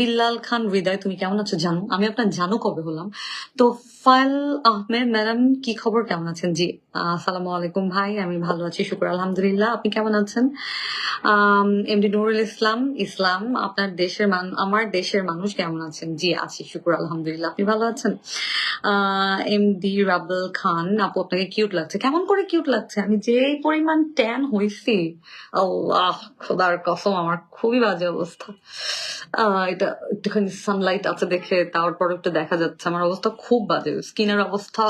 বিল্লাল খান হৃদয়, তুমি কেমন আছো জানো? আমি আপনার জানো কবে হলাম? তো ফাইল আহমেদ ম্যাডাম, কি খবর? কেমন আছেন? জি। আসসালামু আলাইকুম ভাই আমি ভালো আছি শুক্র আলহামদুলিল্লাহ। আপনি কেমন আছেন? এমডি নুরুল ইসলাম ইসলাম আপনার দেশের আমার দেশের মানুষ কেমন আছেন? জি আছি শুক্র আলহামদুলিল্লাহ। আপনি ভালো আছেন? এমডি রাবেল খান আপু আপনাকে কিউট লাগছে। কেমন করে কিউট লাগছে? আমি যে পরিমাণ ট্যান হয়েছি আল্লাহ খোদার কসম আমার খুবই বাজে অবস্থা। আহ, এটা একটুখানি সানলাইট আছে দেখে তারপর একটু দেখা যাচ্ছে। আমার অবস্থা খুব বাজে। স্কিনের অবস্থা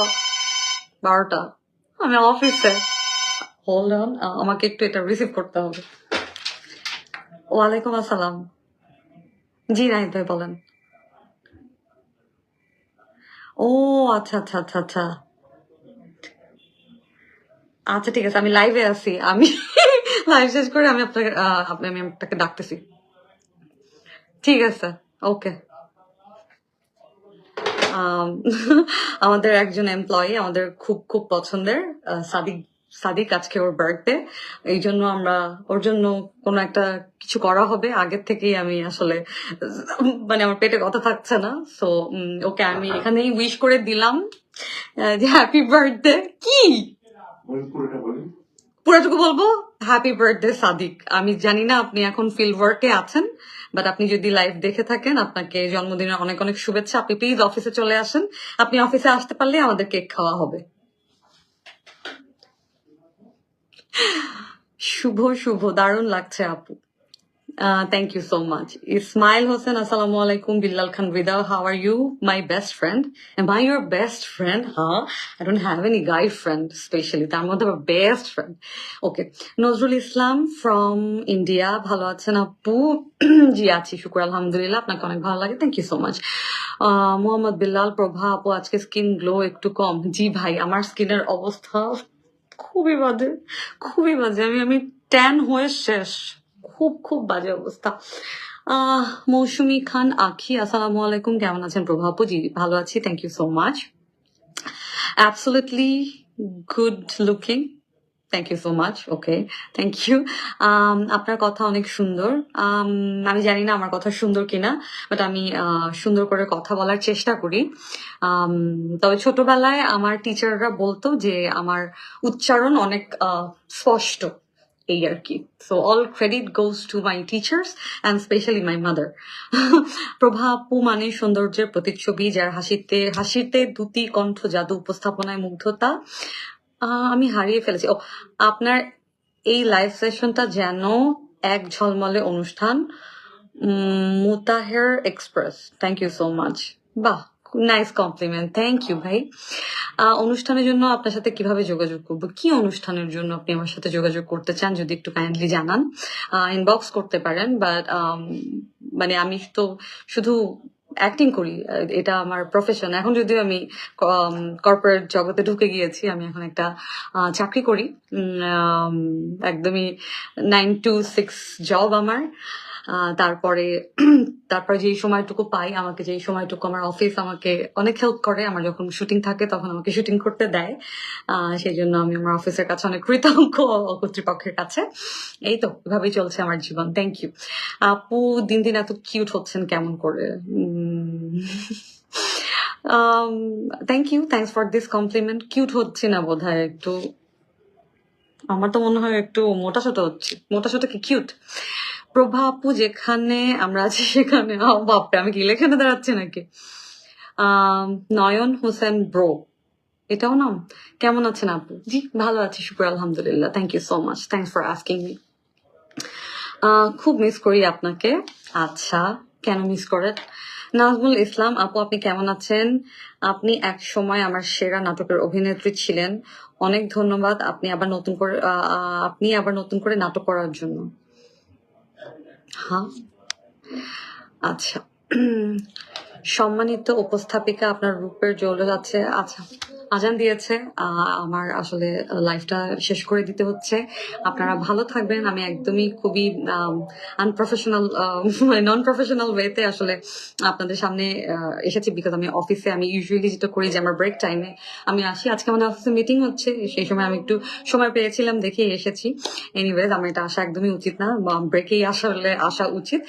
বারোটা। আমি অফিসে। হোল্ড অন আমাকে একটু এটা রিসিভ করতে হবে। ওয়ালাইকুম আসসালাম। জি, নাহিদ ভাই, বলেন। ও আচ্ছা আচ্ছা আচ্ছা আচ্ছা। আচ্ছা ঠিক আছে, আমি লাইভে আছি। আমি লাইভ শেষ করে আমি আপনাকে আপনি, আমি আপনাকে ডাকতেছি। ঠিক আছে ওকে আমাদের একজন এমপ্লয়ি আমাদের খুব খুব পছন্দের সাদিক সাদিক আজকে ওর বার্থডে এই জন্য আমরা ওর জন্য কোনো একটা কিছু করা হবে। আগের থেকেই আমি আসলে মানে আমার পেটে কথা থাকছে না। সো ওকে আমি এখানেই উইশ করে দিলাম যে হ্যাপি বার্থডে কি? পুরোটুকু বলব হ্যাপি বার্থডে সাদিক আমি জানি না আপনি এখন ফিল্ড ওয়ার্কে আছেন বাট আপনি যদি লাইভ দেখে থাকেন, আপনাকে জন্মদিনের অনেক অনেক শুভেচ্ছা। আপনি প্লিজ অফিসে চলে আসেন। আপনি অফিসে আসতে পারলে আমাদের কেক খাওয়া হবে। শুভ শুভ, দারুণ লাগছে আপু। Thank you so much Ismail Hossain আসসালামু আলাইকুম Billal Khan Rida how are you my best friend am I your best friend হ্যাঁ I don't have any guy friend specially তার মধ্যে আমার best friend okay Nazrul Islam from India ভালো আছেন আপু জি আছি শুক্র আলহামদুলিল্লাহ আপনাকে অনেক ভালো লাগে thank you so much Mohammad Billal Prova আপু আজকে স্কিন গ্লো একটু কম জি ভাই আমার স্কিনের অবস্থা খুবই বাজে খুবই বাজে আমি আমি ট্যান হয়ে শেষ খুব খুব বাজে অবস্থা। আহ মৌসুমি খান আখি আসসালামু আলাইকুম। কেমন আছেন প্রভা আপু? জি ভালো আছি। Thank you so much absolutely good looking thank you so much okay thank you আপনার কথা অনেক সুন্দর। Um, আমি জানি না আমার কথা সুন্দর কিনা বাট আমি সুন্দর করে কথা বলার চেষ্টা করি। Um, তবে ছোটবেলায় আমার টিচাররা বলতো যে আমার উচ্চারণ অনেক স্পষ্ট। এই আর কি so all credit goes to my teachers and specially my mother Prova আপু মানে সৌন্দর্যের প্রতিচ্ছবি, যার হাসিতে হাসিতে দুটি কণ্ঠ জাদু উপস্থাপনায় মুগ্ধতা আমি হারিয়ে ফেলেছি। ও, আপনার এই লাইভ সেশনটা যেন এক ঝলমলে অনুষ্ঠান Mutaher express thank you so much বাহ! নাইস কমপ্লিমেন্ট থ্যাংক ইউ ভাই। অনুষ্ঠানের জন্য আপনার সাথে কীভাবে যোগাযোগ করব? কি অনুষ্ঠানের জন্য আপনি আমার সাথে যোগাযোগ করতে চান? যদি একটু কাইন্ডলি জানান। ইনবক্স করতে পারেন বাট মানে আমি তো শুধু অ্যাক্টিং করি। এটা আমার প্রফেশন এখন যদিও আমি কর্পোরেট জগতে ঢুকে গিয়েছি, আমি এখন একটা চাকরি করি। একদমই নাইন টু সিক্স জব আমার। তারপরে তারপরে যেই সময়টুকু পাই, আমাকে যেই সময়টুকু আমার অফিস আমাকে অনেক হেল্প করে, আমার যখন শুটিং থাকে তখন আমাকে শুটিং করতে দেয়। সেই জন্য আমি আমার অফিসের কাছে অনেক কৃতজ্ঞ কর্তৃপক্ষের কাছে। এই তো, এভাবেই চলছে আমার জীবন। থ্যাংক ইউ আপু, দিন দিন এত কিউট হচ্ছেন, কেমন করে? Thank you thanks for this compliment cute হচ্ছে না বোধ হয় একটু, আমার তো মনে হয় একটু মোটা সোটা হচ্ছে। মোটা সোটা কি কিউট প্রভা আপু যেখানে আমরা আছি সেখানে বাপরে, আমি কি লেখানে দাঁড়াচ্ছি নাকি? নয়ন হোসেন ব্রো। এটাও নাম? কেমন আছেন আপু? জি, ভালো আছি, শুক্র, আলহামদুলিল্লাহ। Thank you so much thanks for asking me খুব মিস করি আপনাকে। আচ্ছা কেন মিস করেন? নাজমুল ইসলাম, আপু, আপনি কেমন আছেন? আপনি এক সময় আমার সেরা নাটকের অভিনেত্রী ছিলেন। অনেক ধন্যবাদ, আপনি আবার নতুন করে আপনি আবার নতুন করে নাটক করার জন্য। হ্যাঁ। আচ্ছা। সম্মানিত উপস্থাপিকা আপনার রূপের জ্বলে যাচ্ছে আচ্ছা। আজান দিয়েছে আমার আসলে লাইফটা শেষ করে দিতে হচ্ছে। আপনারা ভালো থাকবেন। আমি একদমই খুবই আনপ্রফেশনাল নন প্রফেশনাল ওয়েতে আসলে আপনাদের সামনে এসেছি বিকজ আমি অফিসে আমি ইউজুয়ালি যেটা করি যে আমার ব্রেক টাইমে আমি আসি। আজকে আমাদের অফিসে মিটিং হচ্ছে, সেই সময় আমি একটু সময় পেয়েছিলাম দেখেই এসেছি। এনিওয়েজ আমার এটা আসা একদমই উচিত না। ব্রেকেই আসলে আসা উচিত।